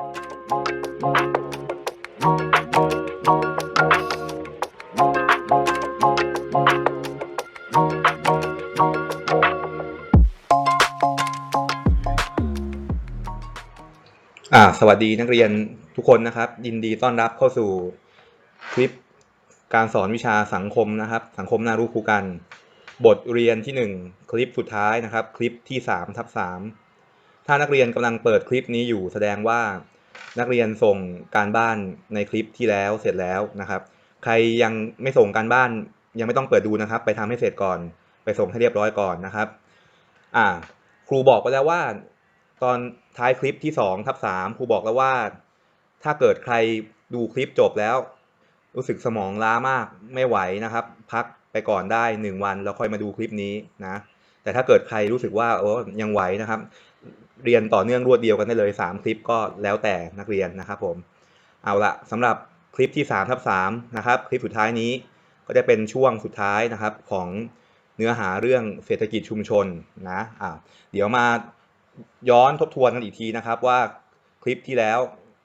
อ่าสวัสดีนักเรียนทุกคนนะครับ ยินดีต้อนรับเข้าสู่คลิปการสอนวิชาสังคมนะครับ สังคมน่ารู้ครูกัน บทเรียนที่ 1 คลิปสุดท้ายนะครับ คลิปที่3ทับ3 ถ้านักเรียนกำลังเปิดคลิปนี้อยู่แสดงว่านักเรียนส่งการบ้านในคลิปที่แล้วเสร็จแล้วนะครับ ใครยังไม่ส่งการบ้านยังไม่ต้องเปิดดูนะครับ ไปทำให้เสร็จก่อน ไปส่งให้เรียบร้อยก่อนนะครับ อ่า ครูบอกไปแล้วว่า ตอนท้ายคลิปที่2ทับ3ครูบอกแล้วว่า ถ้าเกิดใครดูคลิปจบแล้ว รู้สึกสมองล้ามากไม่ไหวนะครับ พักไปก่อนได้ 1 วันแล้วค่อยมาดูคลิปนี้นะ แต่ถ้าเกิดใครรู้สึกว่าโอ้ยังไหวนะครับ เรียนต่อเนื่องรวดเดียวกันได้เลย 3 คลิปก็แล้วแต่นักเรียนนะครับผมเอาละสำหรับคลิปที่3ทับ3นะครับคลิปสุดท้ายนี้ก็จะเป็นช่วงสุดท้ายนะครับของเนื้อหาเรื่องเศรษฐกิจชุมชนนะอ่าเดี๋ยวมาย้อนทบทวนกันอีกทีนะครับว่าคลิปที่แล้ว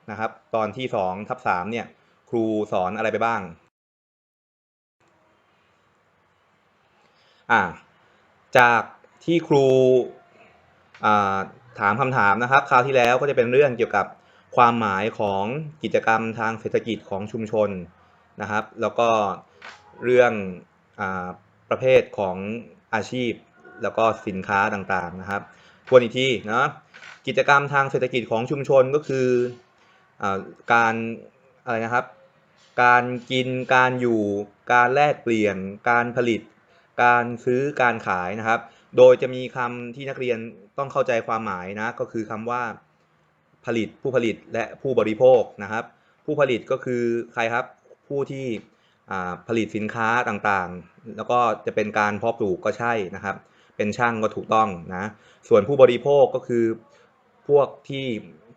นะครับ ตอนที่2ทับ3เนี่ยครูสอนอะไรไปบ้างอ่าจากที่ครูอ่า ถามคำถามนะครับ คราวที่แล้วก็จะเป็นเรื่องเกี่ยวกับความหมายของกิจกรรมทางเศรษฐกิจของชุมชนนะครับ แล้วก็เรื่องอประเภทของอาชีพ แล้วก็สินค้าต่างๆนะครับทวนอีกทีนะกิจกรรมทางเศรษฐกิจของชุมชนก็คืออการอะไรนะครับ การกินการอยู่ การแลกเปลี่ยน การผลิต การซื้อการขายนะครับ โดยจะมีคำที่นักเรียน ต้องเข้าใจความหมายนะก็คือคำว่าผลิตผู้ผลิตและผู้บริโภคนะครับ ผู้ผลิตก็คือใครครับผู้ที่ผลิตสินค้าต่างๆ แล้วก็จะเป็นการเพาะปลูกก็ใช่นะครับ เป็นช่างก็ถูกต้องนะส่วนผู้บริโภคก็คือพวกที่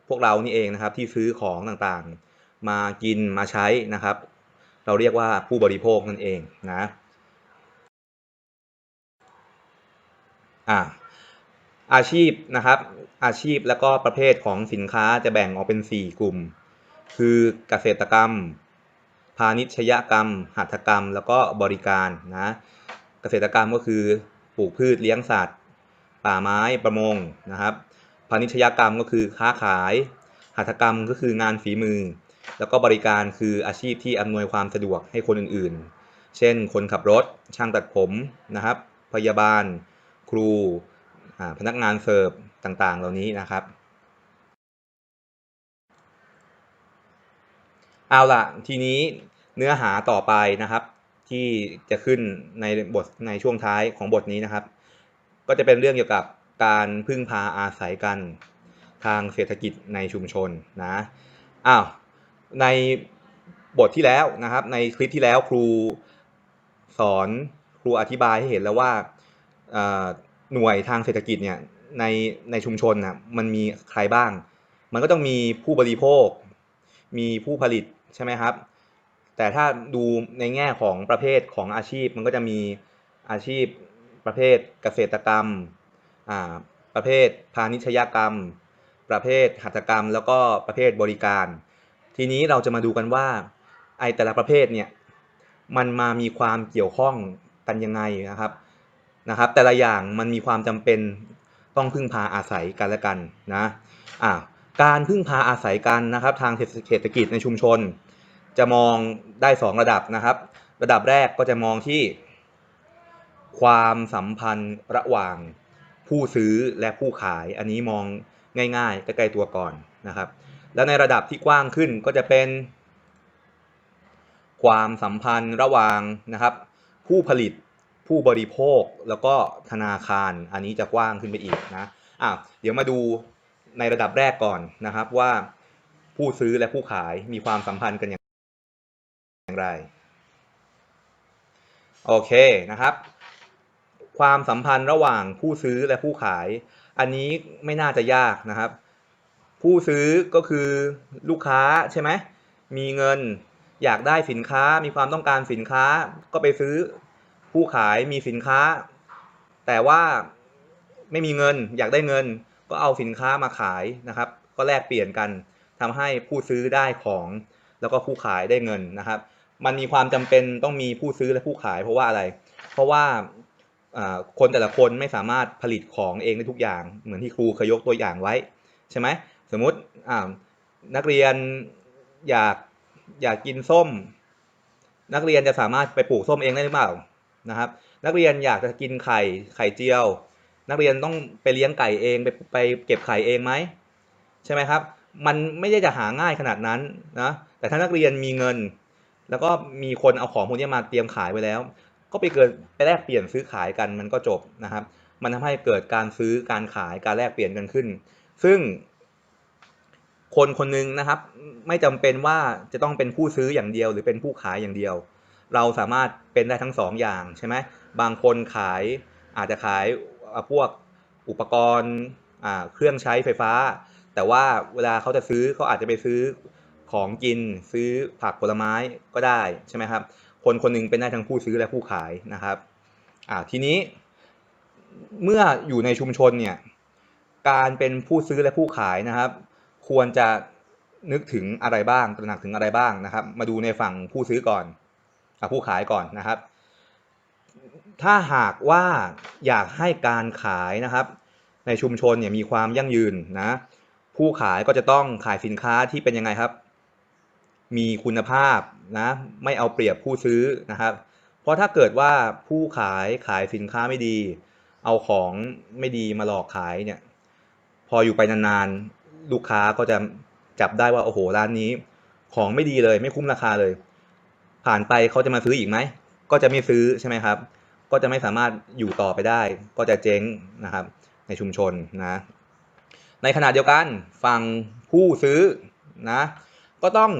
พวกเรานี่เองนะครับที่ซื้อของต่างๆ มากินมาใช้นะครับ เราเรียกว่าผู้บริโภคนั่นเองนะอ่า อาชีพนะครับอาชีพแล้วก็ประเภทของสินค้าจะแบ่งออกเป็น 4 กลุ่ม คือเกษตรกรรม พาณิชยกรรม หัตถกรรม แล้วก็บริการนะเกษตรกรรมก็คือปลูกพืชเลี้ยงสัตว์ ป่าไม้ประมงนะครับ พาณิชยกรรมก็คือค้าขาย หัตถกรรมก็คืองานฝีมือ แล้วก็บริการคืออาชีพที่อำนวยความสะดวกให้คนอื่นๆ เช่น คนขับรถ ช่างตัดผมนะครับ พยาบาล ครู พนักงานเสิร์ฟต่างๆ เหล่านี้นะครับเอาล่ะทีนี้เนื้อหาต่อไปนะครับ ที่จะขึ้นในบทในช่วงท้ายของบทนี้นะครับ ก็จะเป็นเรื่องเกี่ยวกับการพึ่งพาอาศัยกันทางเศรษฐกิจในชุมชนนะอ้าวในบทที่แล้วนะครับ ในคลิปที่แล้วครูสอนครูอธิบายให้เห็นแล้วว่า หน่วยทางเศรษฐกิจเนี่ยในในชุมชนนะมันมีใครบ้าง มันก็ต้องมีผู้บริโภค มีผู้ผลิตใช่ไหมครับ แต่ถ้าดูในแง่ของประเภทของอาชีพมันก็จะมีอาชีพประเภทเกษตรกรรมอ่าประเภทพาณิชยกรรม ประเภทหัตถกรรม แล้วก็ประเภทบริการ ทีนี้เราจะมาดูกันว่าไอแต่ละประเภทเนี่ยมันมามีความเกี่ยวข้องกันยังไงนะครับ นะครับ แต่ละอย่างมันมีความจำเป็นต้องพึ่งพาอาศัยกันและกันนะอ่าการพึ่งพาอาศัยกันนะครับ ทางเศรษฐกิจในชุมชน จะมองได้ 2 ระดับนะครับ ระดับแรกก็จะมองที่ ความสัมพันธ์ระหว่างผู้ซื้อและผู้ขาย อันนี้มองง่ายๆใกล้ๆตัวก่อนนะครับ แล้วในระดับที่กว้างขึ้นก็จะเป็น ความสัมพันธ์ระหว่างนะครับ ผู้ผลิต ผู้บริโภคแล้วก็ธนาคารอันนี้จะกว้างขึ้นไปอีกนะอะเดี๋ยวมาดูในระดับแรกก่อนนะครับว่าผู้ซื้อและผู้ขายมีความสัมพันธ์กันอย่างไรโอเคนะครับ ความสัมพันธ์ระหว่างผู้ซื้อและผู้ขาย อันนี้ไม่น่าจะยากนะครับ ผู้ซื้อก็คือลูกค้าใช่ไหมมีเงินอยากได้สินค้ามีความต้องการสินค้าก็ไปซื้อ ผู้ขายมีสินค้า แต่ว่าไม่มีเงินอยากได้เงิน ก็เอาสินค้ามาขายนะครับ ก็แลกเปลี่ยนกันทำให้ผู้ซื้อได้ของ แล้วก็ผู้ขายได้เงินนะครับ มันมีความจำเป็นต้องมีผู้ซื้อและผู้ขายเพราะว่าอะไร เพราะว่าคนแต่ละคนไม่สามารถผลิตของเองได้ทุกอย่าง เหมือนที่ครูเคยยกตัวอย่างไว้ใช่ไหมสมมตินักเรียนอยากอยากกินส้ม นักเรียนจะสามารถไปปลูกส้มเองได้หรือเปล่า นะครับ นักเรียนอยากจะกินไข่ไข่เจียว นักเรียนต้องไปเลี้ยงไก่เองไปไปเก็บไข่เองไหมใช่ไหมครับ มันไม่ได้จะหาง่ายขนาดนั้นนะแต่ถ้านักเรียนมีเงิน แล้วก็มีคนเอาของพวกนี้มาเตรียมขายไว้แล้ว ก็ไปเกิดไปแลกเปลี่ยนซื้อขายกันมันก็จบนะครับ มันทำให้เกิดการซื้อการขายการแลกเปลี่ยนกันขึ้น ซึ่งคนคนหนึ่งนะครับ ไม่จำเป็นว่าจะต้องเป็นผู้ซื้ออย่างเดียว หรือเป็นผู้ขายอย่างเดียว เราสามารถเป็นได้ทั้งสองอย่างใช่ไหมบางคนขายอาจจะขายพวกอุปกรณ์เครื่องใช้ไฟฟ้า แต่ว่าเวลาเขาจะซื้อเขาอาจจะไปซื้อของกินซื้อผักผลไม้ก็ได้ใช่ไหมครับ คนคนหนึงเป็นได้ทั้งผู้ซื้อและผู้ขายนะครับทีนี้เมื่ออยู่ในชุมชนเนี่ยการเป็นผู้ซื้อและผู้ขายนะครับ ควรจะนึกถึงอะไรบ้างตระหนักถึงอะไรบ้างนะครับ มาดูในฝั่งผู้ซื้อก่อน ผู้ขายก่อนนะครับ ถ้าหากว่าอยากให้การขายนะครับ ในชุมชนเนี่ยมีความยั่งยืนนะผู้ขายก็จะต้องขายสินค้าที่เป็นยังไงครับ มีคุณภาพนะไม่เอาเปรียบผู้ซื้อนะครับ เพราะถ้าเกิดว่าผู้ขายขายสินค้าไม่ดี เอาของไม่ดีมาหลอกขายเนี่ยพออยู่ไปนานๆลูกค้าก็จะจับได้ว่าโอ้โหร้านนี้ ของไม่ดีเลยไม่คุ้มราคาเลย ผ่านไปเขาจะมาซื้ออีกไหม ก็จะไม่ซื้อใช่ไหมครับ ก็จะไม่สามารถอยู่ต่อไปได้ ก็จะเจ๊งนะครับ ในชุมชนนะ ในขณะเดียวกันฝั่งผู้ซื้อนะ ก็ต้อง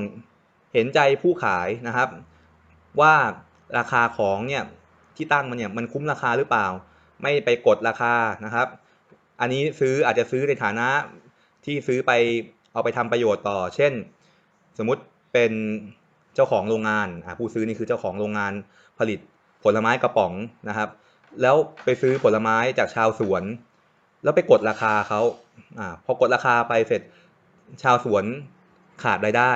เห็นใจผู้ขายนะครับ ว่าราคาของเนี่ยที่ตั้งมันเนี่ยมันคุ้มราคาหรือเปล่า ไม่ไปกดราคานะครับ อันนี้ซื้ออาจจะซื้อในฐานะที่ซื้อไปเอาไปทำประโยชน์ต่อ เช่น สมมุติเป็น เจ้าของโรงงานผู้ซื้อนี่คือเจ้าของโรงงานผลิตผลไม้กระป๋องนะครับ แล้วไปซื้อผลไม้จากชาวสวน แล้วไปกดราคาเขาอพอกดราคาไปเสร็จชาวสวนขาดรายได้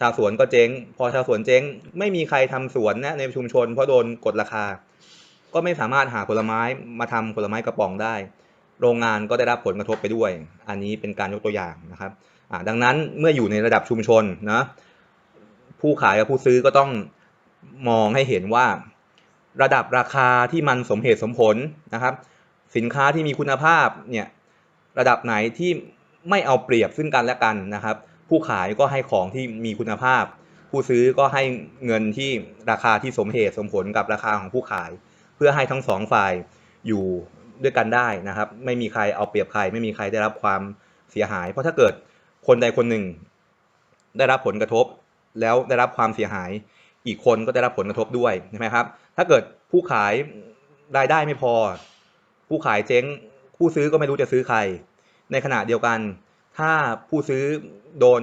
ชาวสวนก็เจ๊ง พอชาวสวนเจ๊ง ไม่มีใครทำสวนนะในชุมชน เพราะโดนกดราคา ก็ไม่สามารถหาผลไม้มาทำผลไม้กระป๋องได้ โรงงานก็ได้รับผลกระทบไปด้วย อันนี้เป็นการยกตัวอย่างนะครับดังนั้นเมื่ออยู่ในระดับชุมชนนะ ผู้ขายกับผู้ซื้อก็ต้องมองให้เห็นว่า ระดับราคาที่มันสมเหตุสมผลนะครับ สินค้าที่มีคุณภาพเนี่ยระดับไหนที่ไม่เอาเปรียบซึ่งกันและกันนะครับ ผู้ขายก็ให้ของที่มีคุณภาพ ผู้ซื้อก็ให้เงินที่ราคาที่สมเหตุสมผลกับราคาของผู้ขาย เพื่อให้ทั้งสองฝ่ายอยู่ด้วยกันได้นะครับ ไม่มีใครเอาเปรียบใคร ไม่มีใครได้รับความเสียหาย เพราะถ้าเกิดคนใดคนหนึ่ง ได้รับผลกระทบ แล้วได้รับความเสียหายอีกคนก็ได้รับผลกระทบด้วยใช่ไหมครับ ถ้าเกิดผู้ขายรายได้ไม่พอ ผู้ขายเจ๊ง ผู้ซื้อก็ไม่รู้จะซื้อใคร ในขณะเดียวกัน ถ้าผู้ซื้อโดน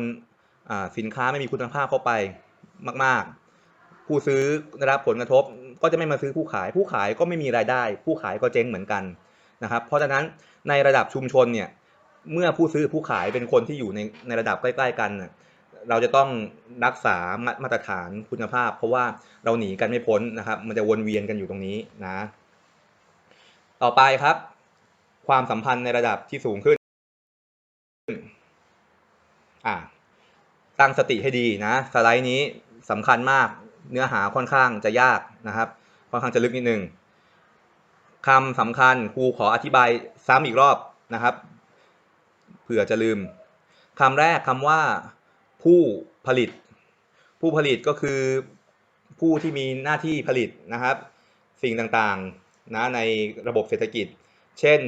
สินค้าไม่มีคุณภาพเข้าไปมาก ๆ ผู้ซื้อได้รับผลกระทบ ก็จะไม่มาซื้อผู้ขาย ผู้ขายก็ไม่มีรายได้ ผู้ขายก็เจ๊งเหมือนกันนะครับ เพราะฉะนั้นในระดับชุมชนเนี่ยเมื่อผู้ซื้อผู้ขายเป็นคนที่อยู่ในในระดับใกล้ ๆ กันน่ะ เราจะต้องรักษามาตรฐานคุณภาพ เพราะว่าเราหนีกันไม่พ้นนะครับ มันจะวนเวียนกันอยู่ตรงนี้นะ ต่อไปครับ ความสัมพันธ์ในระดับที่สูงขึ้นอ่าตั้งสติให้ดีนะ สไลด์นี้สำคัญมากเนื้อหาค่อนข้างจะยากนะครับ ค่อนข้างจะลึกนิดนึงคำสำคัญครูขออธิบายซ้ำอีกรอบนะครับเผื่อจะลืมคำแรกคำว่า ผู้ผลิต ผู้ผลิตก็คือผู้ที่มีหน้าที่ผลิตนะครับ สิ่งต่างๆนะในระบบเศรษฐกิจ เช่น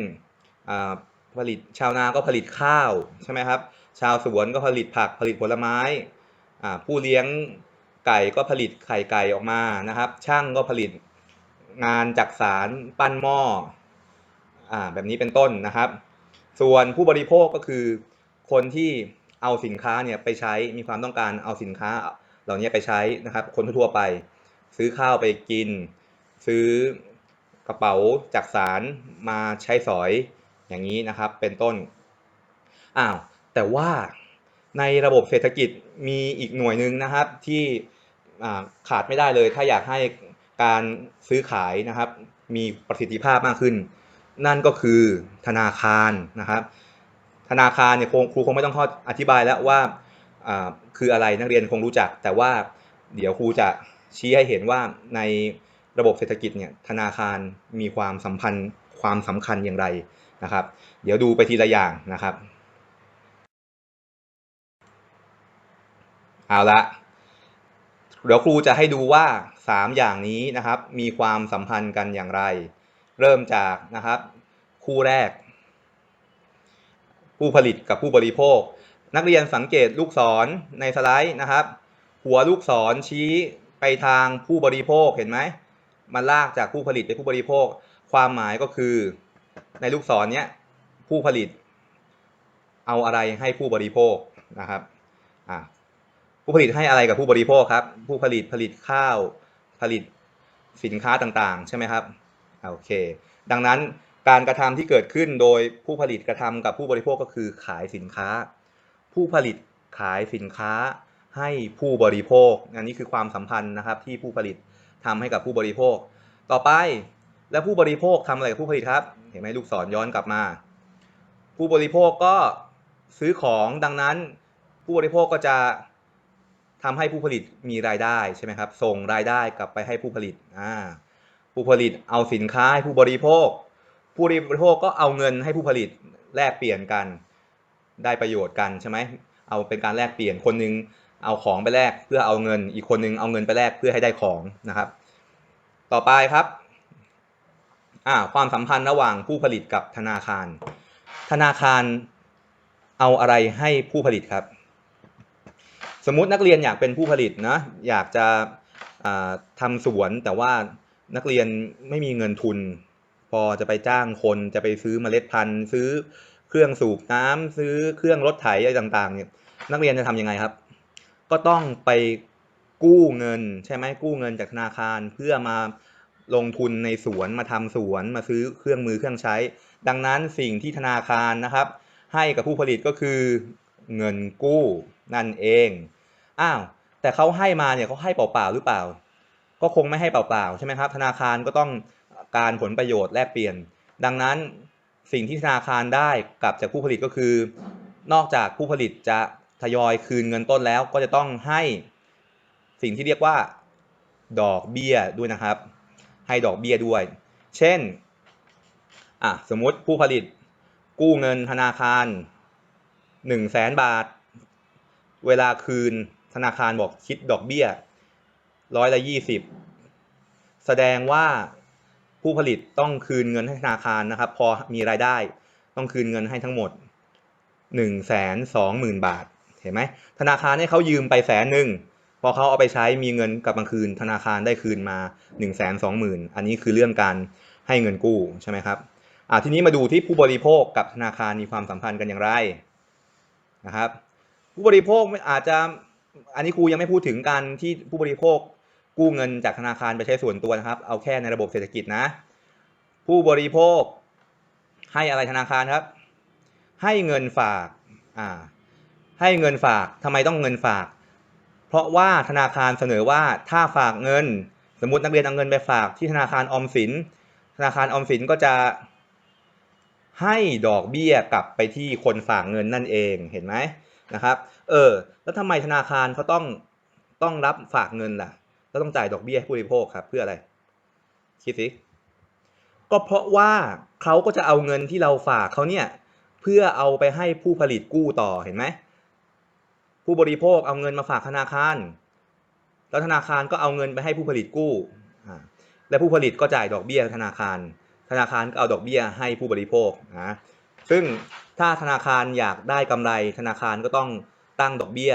ผลิตชาวนาก็ผลิตข้าวใช่ไหมครับ ชาวสวนก็ผลิตผักผลิตผลไม้ ผู้เลี้ยงไก่ก็ผลิตไข่ไก่ออกมานะครับ ช่างก็ผลิตงานจักสารปั้นหม้ออแบบนี้เป็นต้นนะครับ ส่วนผู้บริโภคก็คือคนที่ เอาสินค้าเนี่ยไปใช้มีความต้องการเอาสินค้าเหล่านี้ไปใช้นะครับ คนทั่วไป ซื้อข้าวไปกิน ซื้อกระเป๋าจักสารมาใช้สอยอย่างนี้นะครับเป็นต้นอ้าวแต่ว่าในระบบเศรษฐกิจมีอีกหน่วยหนึ่งนะครับที่ขาดไม่ได้เลย ถ้าอยากให้การซื้อขายนะครับ มีประสิทธิภาพมากขึ้น นั่นก็คือธนาคารนะครับ ธนาคารเนี่ยครูครูคงไม่ต้องข้ออธิบายแล้วว่าคืออะไรนักเรียนคงรู้จัก แต่ว่าเดี๋ยวครูจะชี้ให้เห็นว่าในระบบเศรษฐกิจเนี่ยธนาคารมีความสัมพันธ์ความสำคัญอย่างไรนะครับ เดี๋ยวดูไปทีละอย่างนะครับเอาละเดี๋ยวครูจะให้ดูว่า 3 อย่างนี้นะครับ มีความสัมพันธ์กันอย่างไร เริ่มจากนะครับ คู่แรก ผู้ผลิตกับผู้บริโภค นักเรียนสังเกตลูกศรในสไลด์นะครับ หัวลูกศรชี้ไปทางผู้บริโภคเห็นไหมมันลากจากผู้ผลิตไปผู้บริโภค ความหมายก็คือ ในลูกศรเนี้ยผู้ผลิต เอาอะไรให้ผู้บริโภคนะครับอ่าผู้ผลิตให้อะไรกับผู้บริโภคครับ ผู้ผลิตผลิตข้าวผลิตสินค้าต่างๆ ใช่ไหมครับโอเค ดังนั้น การกระทำที่เกิดขึ้นโดยผู้ผลิตกระทำกับผู้บริโภคก็คือขายสินค้า ผู้ผลิตขายสินค้าให้ผู้บริโภค อันนี้คือความสัมพันธ์นะครับที่ผู้ผลิตทำให้กับผู้บริโภค ต่อไปแล้วผู้บริโภคทำอะไรกับผู้ผลิตครับ เห็นไหมลูกศรย้อนกลับมา ผู้บริโภคก็ซื้อของดังนั้น ผู้บริโภคก็จะทำให้ผู้ผลิตมีรายได้ใช่ไหมครับ ส่งรายได้กลับไปให้ผู้ผลิตอ่าผู้ผลิตเอาสินค้าให้ผู้บริโภค ผู้บริโภคก็เอาเงินให้ผู้ผลิตแลกเปลี่ยนกันได้ประโยชน์กันใช่ไหมเอาเป็นการแลกเปลี่ยนคนหนึงเอาของไปแลกเพื่อเอาเงิน อีกคนนึงเอาเงินไปแลกเพื่อให้ได้ของนะครับ ต่อไปครับความสัมพันธ์ระหว่างผู้ผลิตกับธนาคาร ธนาคารเอาอะไรให้ผู้ผลิตครับ สมมุตินักเรียนอยากเป็นผู้ผลิตนะอยากจะอ่าทำสวนแต่ว่านักเรียนไม่มีเงินทุน อจะไปจ้างคนจะไปซื้อเมล็ดพันธุ์ ซื้อเครื่องสูบน้ำซื้อเครื่องรถไถอะไรต่างๆเนี่ยนักเรียนจะทำยังไงครับ ก็ต้องไปกู้เงินใช่ไหมกู้เงินจากธนาคารเพื่อมาลงทุนในสวนมาทำสวนมาซื้อเครื่องมือเครื่องใช้ ดังนั้นสิ่งที่ธนาคารนะครับ ให้กับผู้ผลิตก็คือเงินกู้นั่นเองอ้าวแต่เขาให้มาเนี่ยเขาให้เปล่าๆหรือเปล่า ก็คงไม่ให้เปล่าๆใช่ไหมครับ ธนาคารก็ต้อง การผลประโยชน์แลกเปลี่ยน ดังนั้นสิ่งที่ธนาคารได้กับจากผู้ผลิตก็คือ นอกจากผู้ผลิตจะทยอยคืนเงินต้นแล้วก็จะต้องให้สิ่งที่เรียกว่าดอกเบี้ยด้วยนะครับ ให้ดอกเบี้ยด้วย เช่นอะสมมติผู้ผลิตกู้เงินธนาคาร1 0 0 0 0แสนบาท เวลาคืนธนาคารบอกคิดดอกเบี้ยร้อยละยี่สิบแสดงว่า ผู้ผลิตต้องคืนเงินให้ธนาคารนะครับ พอมีรายได้ต้องคืนเงินให้ทั้งหมด1นึ่งแสนสองหมื่นบาท เห็นไหมธนาคารให้เขายืมไปแสนหนึ่งพอเขาเอาไปใช้มีเงินกลับมาคืน ธนาคารได้คืนมา1นึ่งแสนสองหมื่นอันนี้คือเรื่องการให้เงินกู้ใช่ไหมครับอ่าทีนี้มาดูที่ผู้บริโภคกับธนาคารมีความสัมพันธ์กันอย่างไรนะครับ ผู้บริโภคอาจจะอันนี้ครูยังไม่พูดถึงการที่ผู้บริโภค กู้เงินจากธนาคารไปใช้ส่วนตัวนะครับ เอาแค่ในระบบเศรษฐกิจนะ ผู้บริโภค ให้อะไรธนาคารครับ ให้เงินฝากอ่าให้เงินฝากทำไมต้องเงินฝาก เพราะว่าธนาคารเสนอว่าถ้าฝากเงิน สมมตินักเรียนเอาเงินไปฝากที่ธนาคารออมสิน ธนาคารออมสินก็จะให้ดอกเบี้ยกลับไปที่คนฝากเงินนั่นเองเห็นไหมนะครับ เออ แล้วทำไมธนาคารเขาต้องต้องรับฝากเงินล่ะ แล้วต้องจ่ายดอกเบี้ยให้ผู้บริโภคครับเพื่ออะไรคิดสิก็เพราะว่าเขาก็จะเอาเงินที่เราฝากเขาเนี่ยเพื่อเอาไปให้ผู้ผลิตกู้ต่อเห็นไหมผู้บริโภคเอาเงินมาฝากธนาคาร แล้วธนาคารก็เอาเงินไปให้ผู้ผลิตกู้ และผู้ผลิตก็จ่ายดอกเบี้ยธนาคาร ธนาคารก็เอาดอกเบี้ยให้ผู้บริโภคนะซึ่งถ้าธนาคารอยากได้กำไรธนาคารก็ต้องตั้งดอกเบี้ย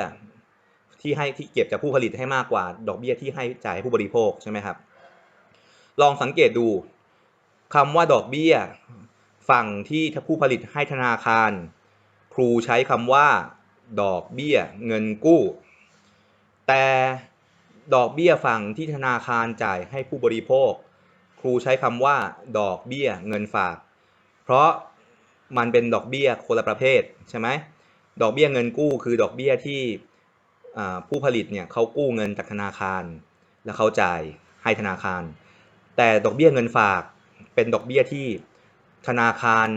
ที่ให้ที่เก็บจากผู้ผลิตให้มากกว่า ดอกเบี้ยที่ให้จ่ายให้ผู้บริโภคใช่ไหมครับ ลองสังเกตดูคำว่าดอกเบี้ย ฝั่งที่ผู้ผลิตให้ธนาคาร ครูใช้คำว่า ดอกเบี้ยเงินกู้ แต่ดอกเบี้ยฝั่งที่ธนาคารจ่ายให้ผู้บริโภค ครูใช้คำว่า ดอกเบี้ยเงินฝาก เพราะมันเป็นดอกเบี้ยคนละประเภทใช่ไหมดอกเบี้ยเงินกู้คือดอกเบี้ยที่ ผู้ผลิตเนี่ยเขากู้เงินจากธนาคาร แล้วเขาจ่ายให้ธนาคาร แต่ดอกเบี้ยเงินฝากเป็นดอกเบี้ยที่ธนาคาร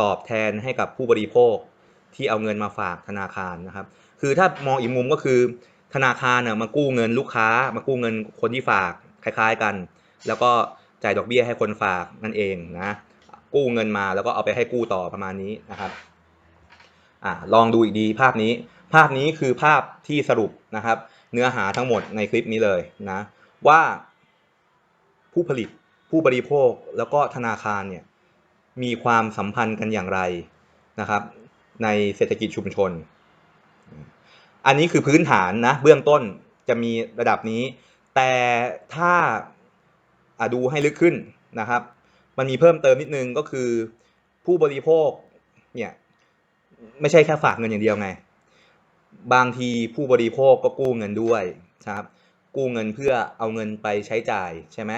ตอบแทนให้กับผู้บริโภคที่เอาเงินมาฝากธนาคารนะครับ คือถ้ามองอีกมุมก็คือ ธนาคารน่ะมากู้เงินลูกค้า มากู้เงินคนที่ฝากคล้าย ๆกัน แล้วก็จ่ายดอกเบี้ยให้คนฝากนั่นเองนะกู้เงินมาแล้วก็เอาไปให้กู้ต่อประมาณนี้นะครับอ่าลองดูอีกดีภาพนี้ ภาพนี้คือภาพที่สรุปนะครับ เนื้อหาทั้งหมดในคลิปนี้เลยนะว่าผู้ผลิตผู้บริโภคแล้วก็ธนาคารเนี่ยมีความสัมพันธ์กันอย่างไรนะครับ ในเศรษฐกิจชุมชน อันนี้คือพื้นฐานนะเบื้องต้นจะมีระดับนี้ แต่ถ้าดูให้ลึกขึ้นนะครับ มันมีเพิ่มเติมนิดนึงก็คือผู้บริโภคเนี่ยไม่ใช่แค่ฝากเงินอย่างเดียวไง บางทีผู้บริโภคก็กู้เงินด้วยครับกู้เงินเพื่อเอาเงินไปใช้จ่ายใช่ไหม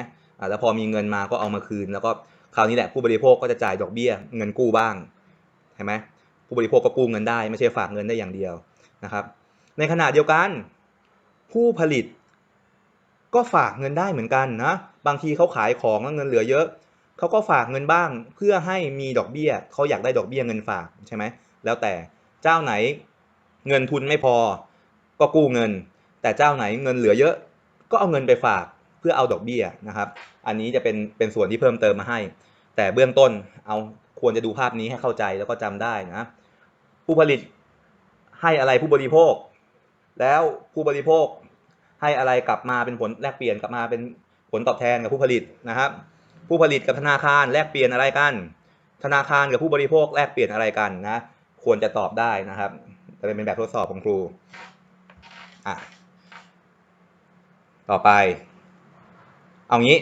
แล้วพอมีเงินมาก็เอามาคืน แล้วก็คราวนี้แหละผู้บริโภคก็จะจ่ายดอกเบี้ยเงินกู้บ้างใช่ไหมผู้บริโภคก็กู้เงินได้ไม่ใช่ฝากเงินได้อย่างเดียวนะครับ ในขณะเดียวกัน ผู้ผลิตก็ฝากเงินได้เหมือนกันนะบางทีเขาขายของแล้วเงินเหลือเยอะเขาก็ฝากเงินบ้างเพื่อให้มีดอกเบี้ยเขาอยากได้ดอกเบี้ยเงินฝากใช่ไหมแล้วแต่เจ้าไหน เงินทุนไม่พอก็กู้เงิน แต่เจ้าไหนเงินเหลือเยอะ ก็เอาเงินไปฝากเพื่อเอาดอกเบี้ยนะครับ อันนี้จะเป็นเป็นส่วนที่เพิ่มเติมมาให้ แต่เบื้องต้นเอาควรจะดูภาพนี้ให้เข้าใจแล้วก็จำได้นะผู้ผลิตให้อะไรผู้บริโภค แล้วผู้บริโภคให้อะไรกลับมาเป็นผลแลกเปลี่ยนกลับมาเป็นผลตอบแทนกับผู้ผลิตนะครับ ผู้ผลิตกับธนาคารแลกเปลี่ยนอะไรกัน ธนาคารกับผู้บริโภคแลกเปลี่ยนอะไรกันนะ ควรจะตอบได้นะครับ จะเป็นแบบทดสอบของครู อะ ต่อไป เอางี้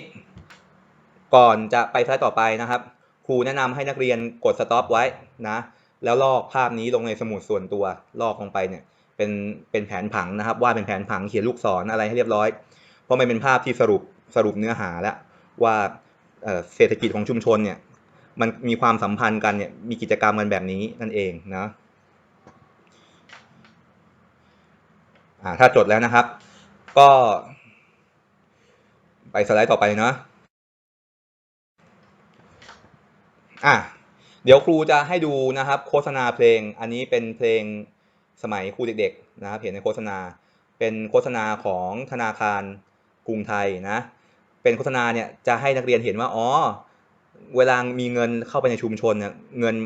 ก่อนจะไปสไลด์ต่อไปนะครับ ครูแนะนำให้นักเรียนกดสต็อปไว้นะ แล้วลอกภาพนี้ลงในสมุดส่วนตัวลอกลงไปเนี่ย เป็นเป็นแผนผังนะครับวาดเป็นแผนผังเขียนลูกศรอะไรให้เรียบร้อย เพราะมันเป็นภาพที่สรุปสรุปเนื้อหาแล้วว่าเเศรษฐกิจของชุมชนเนี่ยมันมีความสัมพันธ์กันเนี่ยมีกิจกรรมกันแบบนี้นั่นเองนะ อ่าถ้าจดแล้วนะครับ ก็ ไปสไลด์ต่อไปเนาะอะเดี๋ยวครูจะให้ดูนะครับ โฆษณาเพลง อันนี้เป็นเพลงสมัยครูเด็กๆนะครับเห็นในโฆษณา เป็นโฆษณาของธนาคารกรุงไทยนะ เป็นโฆษณาเนี่ยจะให้นักเรียนเห็นว่าอ๋อเวลามีเงินเข้าไปในชุมชนเนี่ยเงิน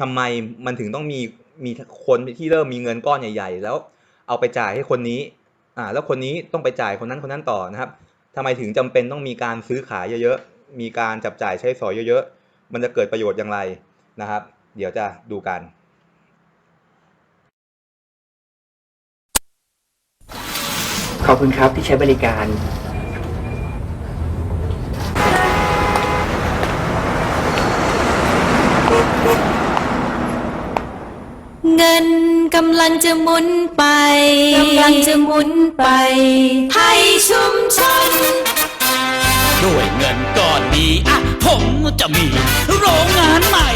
ทำไมมันถึงต้องมีมีคนที่เริ่มมีเงินก้อนใหญ่ ๆ แล้ว เอาไปจ่ายให้คนนี้อ่าแล้วคนนี้ต้องไปจ่ายคนนั้นคนนั้นต่อนะครับทำไมถึงจำเป็นต้องมีการซื้อขายเยอะๆ มีการจับจ่ายใช้สอยเยอะๆ มันจะเกิดประโยชน์อย่างไรนะครับ เดี๋ยวจะดูกัน ขอบคุณครับที่ใช้บริการ เงินกำลังจะหมุนไปกำลังจะหมุนไป ให้ชุมชน ด้วยเงินก้อนนี้อะผมจะมีโรงงานใหม่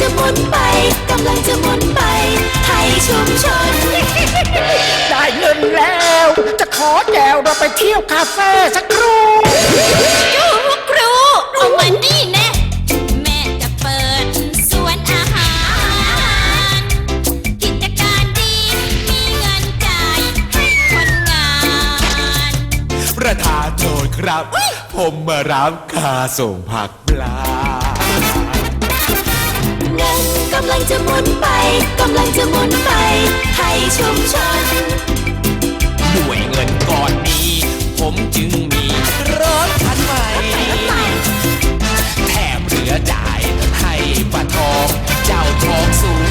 จะหมุนไป กำลังจะหมุนไปให้ชุมชน ได้เงินแล้ว จะขอแจวเราไปเที่ยวคาเฟ่สักครู่ครูครูเอามานี่แน่แม่จะเปิดสวนอาหาร กิจการดี มีเงินจ่ายให้คนงาน ประธานโทษครับ ผมมารับค่าส่งผักปลาเงิน กำลังจะหมุนไป กำลังจะหมุนไป ให้ชุมชน ด้วยเงินก้อนนี้ ผมจึงมีรถคันใหม่ แถมเหลือจ่ายให้ป้าทอง เจ้าทองสูง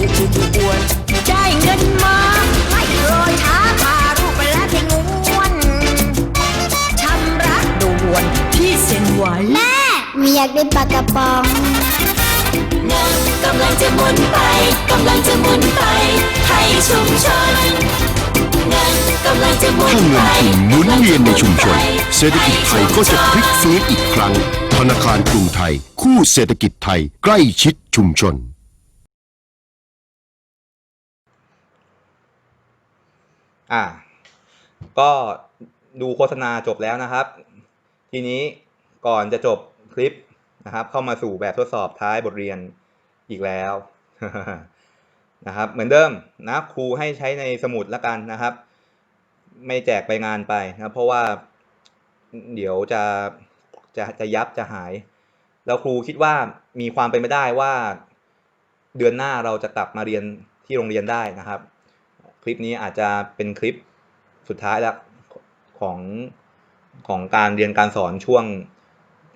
อุบอุบอุบอ้วนได้เงินมาไม่รอช้าพารูปไปแล้วที่งวนชำระดวนที่เซ็นไว้ แม่มียากได้ปลากระป๋อง เงินกำลังจะหมุนไปกำลังจะหมุนไปให้ชุมชนเงินกำลังจะหมุนถ้าไปเงินทุนหมุนเวียนในชุมชน เศรษฐกิจไทยก็จะพลิกฟื้นอีกครั้ง ธนาคารกรุงไทย คู่เศรษฐกิจไทยใกล้ชิดชุมชนอ่า ก็ดูโฆษณาจบแล้วนะครับ ทีนี้ก่อนจะจบคลิปนะครับ เข้ามาสู่แบบทดสอบท้ายบทเรียน อีกแล้วนะครับ เหมือนเดิมนะครูให้ใช้ในสมุดละกันนะครับ ไม่แจกไปงานไปนะเพราะว่าเดี๋ยวจะจะจะยับจะหาย แล้วครูคิดว่ามีความเป็นไปได้ว่า เดือนหน้าเราจะกลับมาเรียนที่โรงเรียนได้นะครับ คลิปนี้อาจจะเป็นคลิปสุดท้ายแล้วของของการเรียนการสอนช่วง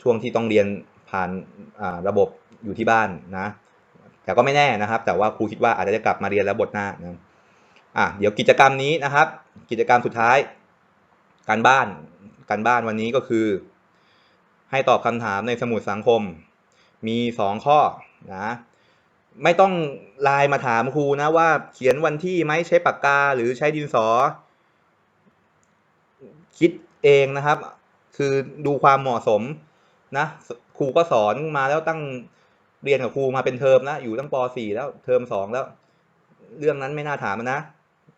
ช่วงที่ต้องเรียนผ่านระบบอยู่ที่บ้านนะ แต่ก็ไม่แน่นะครับ แต่ว่าครูคิดว่าอาจจะได้กลับมาเรียนแล้วบทหน้านะอะเดี๋ยวกิจกรรมนี้นะครับ กิจกรรมสุดท้าย การบ้านการบ้านวันนี้ก็คือ ให้ตอบคำถามในสมุดสังคม มีสองข้อนะไม่ต้องไลน์มาถามครูนะว่าเขียนวันที่ไหมใช้ปากกาหรือใช้ดินสอ คิดเองนะครับ คือดูความเหมาะสมนะครูก็สอนมาแล้วตั้ง เรียนกับครูมาเป็นเทอมแล้วอยู่ตั้งป .4 แล้วเทอมสองแล้ว เรื่องนั้นไม่น่าถามนะ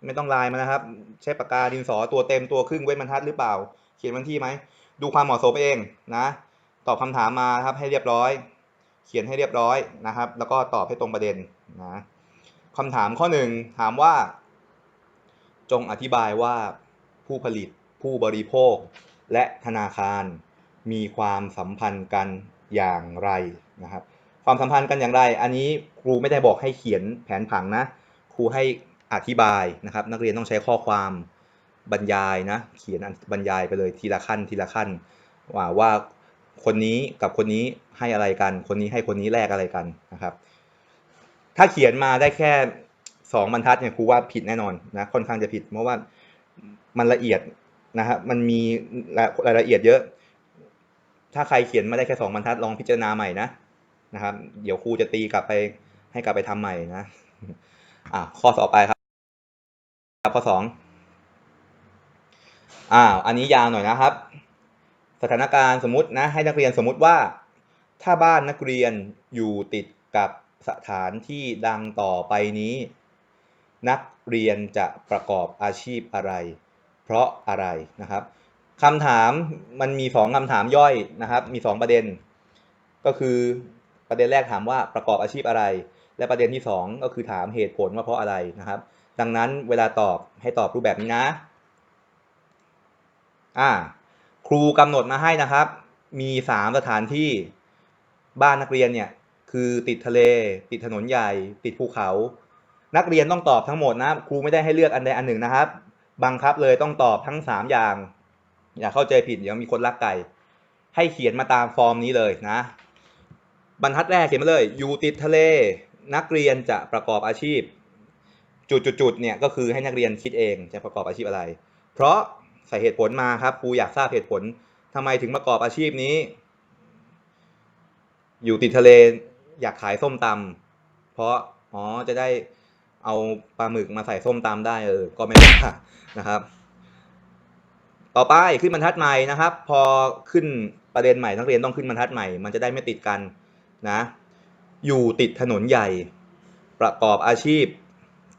ไม่ต้องไลน์มานะครับ ใช้ปากกาดินสอตัวเต็มตัวครึ่งเว้นบรรทัดหรือเปล่า เขียนวันที่ไหม ดูความเหมาะสมเองนะ ตอบคำถามมาครับให้เรียบร้อย เขียนให้เรียบร้อยนะครับ แล้วก็ตอบให้ตรงประเด็นนะคำถามข้อหนึ่งถามว่า จงอธิบายว่าผู้ผลิตผู้บริโภค และธนาคารมีความสัมพันธ์กันอย่างไรนะครับ ความสัมพันธ์กันอย่างไร อันนี้ครูไม่ได้บอกให้เขียนแผนผังนะ ครูให้อธิบายนะครับ นักเรียนต้องใช้ข้อความบรรยายนะ เขียนบรรยายไปเลยทีละขั้นทีละขั้น ว่าว่าคนนี้กับคนนี้ให้อะไรกัน คนนี้ให้คนนี้แลกอะไรกันนะครับ ถ้าเขียนมาได้แค่สองบรรทัดเนี่ยครูว่าผิดแน่นอนนะค่อนข้างจะผิด เพราะว่ามันละเอียดนะครับมันมีรายละเอียดเยอะ ถ้าใครเขียนมาได้แค่สองบรรทัดลองพิจารณาใหม่นะ นะครับ เดี๋ยวครูจะตีกลับไปให้กลับไปทำใหม่นะ อ่าข้อต่อไปครับครับข้อสองอ่าอันนี้ยาวหน่อยนะครับ สถานการณ์สมมตินะ ให้นักเรียนสมมติว่า ถ้าบ้านนักเรียนอยู่ติดกับสถานที่ดังต่อไปนี้ นักเรียนจะประกอบอาชีพอะไร เพราะอะไรนะครับคำถามมันมีสองคำถามย่อยนะครับ มีสองประเด็น ก็คือ ประเด็นแรกถามว่าประกอบอาชีพอะไร และประเด็นที่สองก็คือถามเหตุผลว่าเพราะอะไรนะครับ ดังนั้นเวลาตอบให้ตอบรูปแบบนี้นะอ่าครูกำหนดมาให้นะครับ มีสามสถานที่บ้านนักเรียนเนี่ยคือติดทะเล ติดถนนใหญ่ ติดภูเขา นักเรียนต้องตอบทั้งหมดนะครูไม่ได้ให้เลือกอันใดอันหนึ่งนะครับ บังคับเลยต้องตอบทั้งสามอย่าง อย่าเข้าใจผิดเดี๋ยวมีคนลักไก่ ให้เขียนมาตามฟอร์มนี้เลยนะ บรรทัดแรกเขียนมาเลย อยู่ติดทะเล นักเรียนจะประกอบอาชีพ จุดๆเนี่ยก็คือให้นักเรียนคิดเองจะประกอบอาชีพอะไร เพราะใส่เหตุผลมาครับครูอยากทราบเหตุผลทำไมถึงประกอบอาชีพนี้ อยู่ติดทะเลอยากขายส้มตำเพราะอ๋อจะได้เอาปลาหมึกมาใส่ส้มตำได้เออ ก็ไม่ว่านะครับ ต่อไปขึ้นบรรทัดใหม่นะครับ พอขึ้นประเด็นใหม่นักเรียนต้องขึ้นบรรทัดใหม่ มันจะได้ไม่ติดกัน นะอยู่ติดถนนใหญ่ ประกอบอาชีพ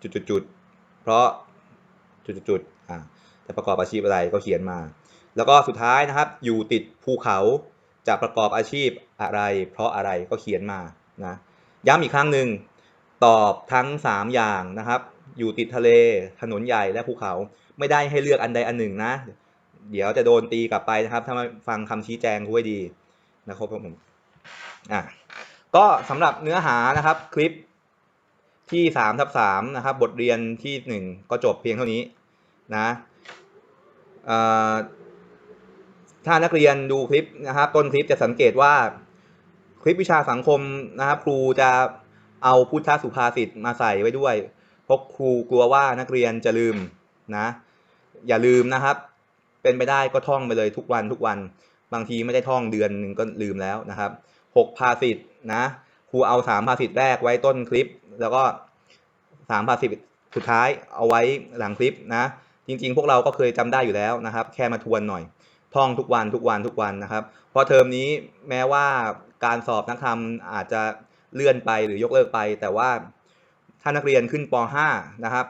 จุดๆเพราะจุดๆอ่าจะประกอบอาชีพอะไรก็เขียนมา แล้วก็สุดท้ายนะครับอยู่ติดภูเขาจะประกอบอาชีพอะไร เพราะอะไรก็เขียนมานะย้ำอีกครั้งหนึ่งตอบทั้ง 3 อย่างนะครับ อยู่ติดทะเลถนนใหญ่และภูเขาไม่ได้ให้เลือกอันใดอันหนึ่งนะ เดี๋ยวจะโดนตีกลับไปนะครับ ถ้าม่ฟังคำชี้แจงไว้ดีนะครับผม อะก็สำหรับเนื้อหานะครับคลิปที่3ทับ3นะครับ บทเรียนที่ 1 ก็จบเพียงเท่านี้นะถ้านักเรียนดูคลิปนะครับ ต้นคลิปจะสังเกตว่าคลิปวิชาสังคมนะครับ ครูจะเอาพุทธสุภาษิตมาใส่ไว้ด้วยเพราะครูกลัวว่านักเรียนจะลืมนะ อย่าลืมนะครับ เป็นไปได้ก็ท่องไปเลยทุกวันทุกวัน บางทีไม่ได้ท่องเดือนหนึ่งก็ลืมแล้วนะครับหกภาษิตนะครูเอาสามภาษิตแรกไว้ต้นคลิป แล้วก็สามภาษิตสุดท้ายเอาไว้หลังคลิปนะ จริง ๆ พวกเราก็เคยจำได้อยู่แล้วนะครับ แค่มาทวนหน่อย ท่องทุกวันทุกวันทุกวันนะครับเพราะเทอมนี้แม้ว่าการสอบนักธรรมอาจจะเลื่อนไปหรือยกเลิกไป แต่ว่าถ้านักเรียนขึ้นป .5 นะครับ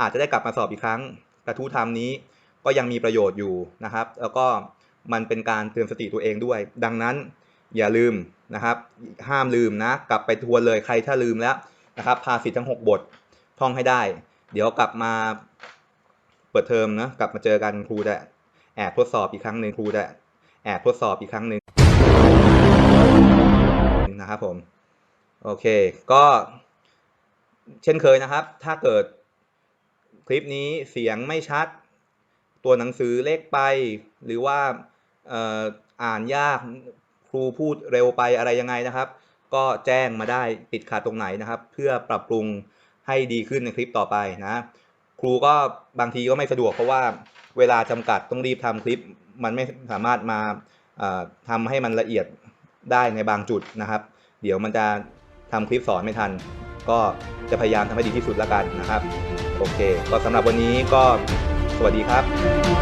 อาจจะได้กลับมาสอบอีกครั้ง กระทู้ธรรมนี้ก็ยังมีประโยชน์อยู่นะครับ แล้วก็ มันเป็นการเตือนสติตัวเองด้วย ดังนั้นอย่าลืมนะครับ ห้ามลืมนะ กลับไปทวนเลยใครถ้าลืมแล้วนะครับ ภาษิตทั้ง 6 บทท่องให้ได้ เดี๋ยวกลับมาเปิดเทอมนะกลับมาเจอกันครูจะแอบทดสอบอีกครั้งหนึ่งครูจะแอบทดสอบอีกครั้งหนึ่งนะครับผมโอเค ก็เช่นเคยนะครับ ถ้าเกิดคลิปนี้เสียงไม่ชัด ตัวหนังสือเล็กไปหรือว่า อ่านยากครูพูดเร็วไปอะไรยังไงนะครับ ก็แจ้งมาได้ติดขัดตรงไหนนะครับ เพื่อปรับปรุงให้ดีขึ้นในคลิปต่อไปนะ ครูก็บางทีก็ไม่สะดวกเพราะว่าเวลาจำกัดต้องรีบทำคลิป มันไม่สามารถมาเอ่อทำให้มันละเอียดได้ในบางจุดนะครับ เดี๋ยวมันจะทำคลิปสอนไม่ทัน ก็จะพยายามทำให้ดีที่สุดละกันนะครับ โอเค ก็สำหรับวันนี้ก็สวัสดีครับ